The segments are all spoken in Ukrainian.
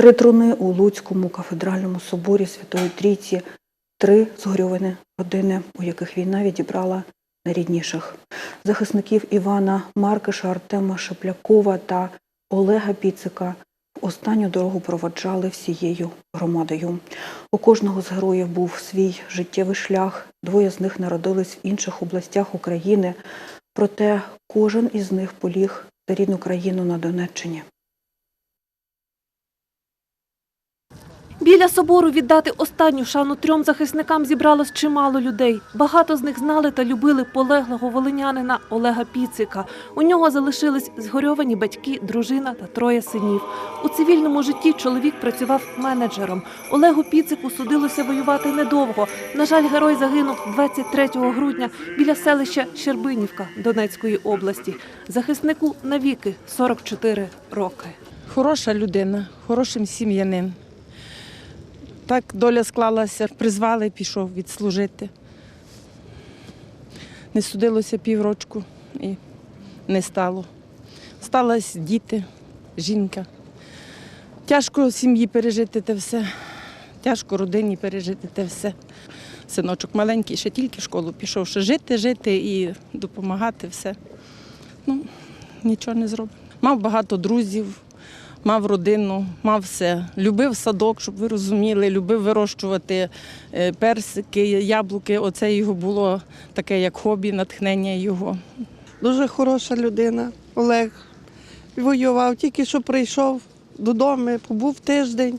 Три труни у Луцькому кафедральному соборі Святої Трійці, три згорьовані години, у яких війна відібрала найрідніших. Захисників Івана Маркиша, Артема Шеплякова та Олега Піцика останню дорогу проводжали всією громадою. У кожного з героїв був свій життєвий шлях. Двоє з них народились в інших областях України. Проте кожен із них поліг за рідну країну на Донеччині. Біля собору віддати останню шану трьом захисникам зібралось чимало людей. Багато з них знали та любили полеглого волинянина Олега Піцика. У нього залишились згорьовані батьки, дружина та троє синів. У цивільному житті чоловік працював менеджером. Олегу Піцику судилося воювати недовго. На жаль, герой загинув 23 грудня біля селища Щербинівка Донецької області. Захиснику навіки 44 роки. Хороша людина, хорошим сім'янин. Так доля склалася, призвали, пішов відслужити. Не судилося піврочку і не стало. Сталось діти, жінка. Тяжко сім'ї пережити те все, тяжко родині пережити те все. Синочок маленький, ще тільки в школу пішов, ще жити, жити і допомагати все. Ну, нічого не зробив. Мав багато друзів, мав родину, мав все. Любив садок, щоб ви розуміли, любив вирощувати е, персики, яблуки. Оце його було таке, як хобі, натхнення його. Дуже хороша людина. Олег воював, тільки що прийшов додому, побув тиждень,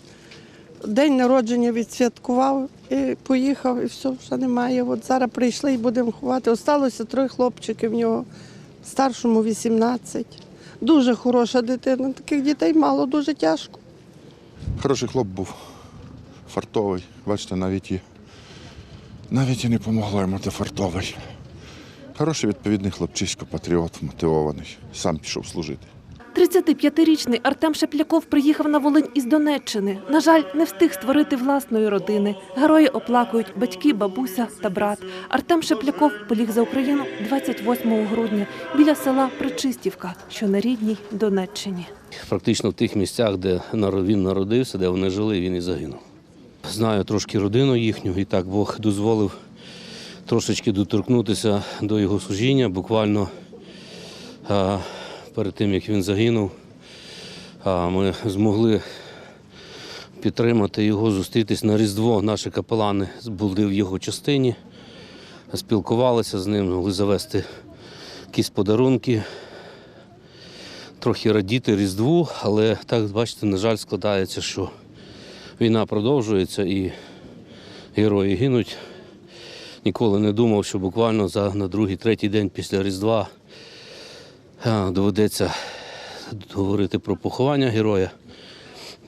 день народження відсвяткував і поїхав, і все, вже немає. От зараз прийшли і будемо ховати. Осталося троє хлопчиків в нього, старшому 18. Дуже хороша дитина. Таких дітей мало, дуже тяжко. Хороший хлоп був, фартовий. Бачите, навіть і навіть і не помогло йому те фартовий. Хороший відповідний хлопчисько, патріот, мотивований. Сам пішов служити. 35-річний Артем Шепляков приїхав на Волинь із Донеччини. На жаль, не встиг створити власної родини. Герої оплакують батьки, бабуся та брат. Артем Шепляков поліг за Україну 28 грудня біля села Причистівка, що на рідній Донеччині. Практично в тих місцях, де він народився, де вони жили, він і загинув. Знаю трошки родину їхню, і так Бог дозволив трошечки доторкнутися до його служіння. Буквально перед тим, як він загинув, ми змогли підтримати його, зустрітись на Різдво. Наші капелани були в його частині, спілкувалися з ним, могли завести якісь подарунки трохи радіти Різдву, але так, бачите, на жаль, складається, що війна продовжується і герої гинуть. Ніколи не думав, що буквально за на другий, третій день після Різдва доведеться говорити про поховання героя,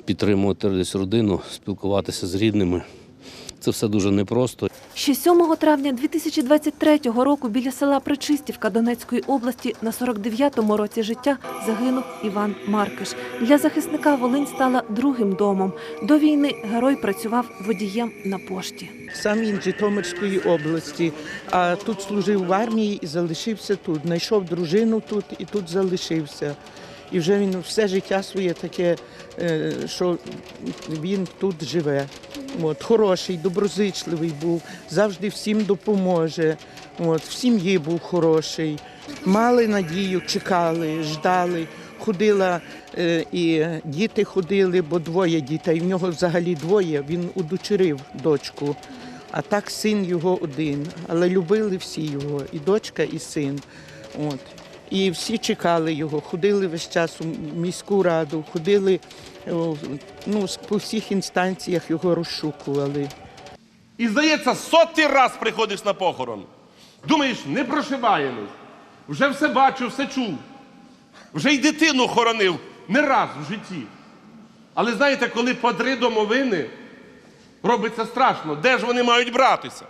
підтримувати родину, спілкуватися з рідними. Це все дуже непросто. Ще 7 травня 2023 року біля села Причистівка Донецької області на 49-му році життя загинув Іван Маркиш. Для захисника Волинь стала другим домом. До війни герой працював водієм на пошті. Сам він Житомирської області, а тут служив в армії і залишився тут. Знайшов дружину тут і тут залишився. І вже він все життя своє таке, е, що він тут живе. От, хороший, доброзичливий був, завжди всім допоможе. От, в сім'ї був хороший. Мали надію, чекали, ждали. Ходила е, і діти ходили, бо двоє дітей. В нього взагалі двоє. Він удочерив дочку. А так син його один. Але любили всі його, і дочка, і син. От. І всі чекали його, ходили весь час у міську раду, ходили ну, по всіх інстанціях його розшукували. І здається, сотий раз приходиш на похорон. Думаєш, не прошибаємось. Вже все бачу, все чув. Вже й дитину хоронив не раз в житті. Але знаєте, коли по три домовини, робиться страшно. Де ж вони мають братися?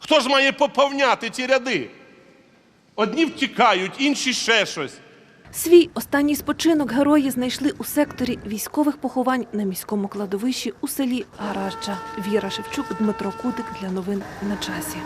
Хто ж має поповняти ці ряди? Одні втікають, інші ще щось. Свій останній спочинок герої знайшли у секторі військових поховань на міському кладовищі у селі Гаражча. Віра Шевчук, Дмитро Кутик для новин на часі.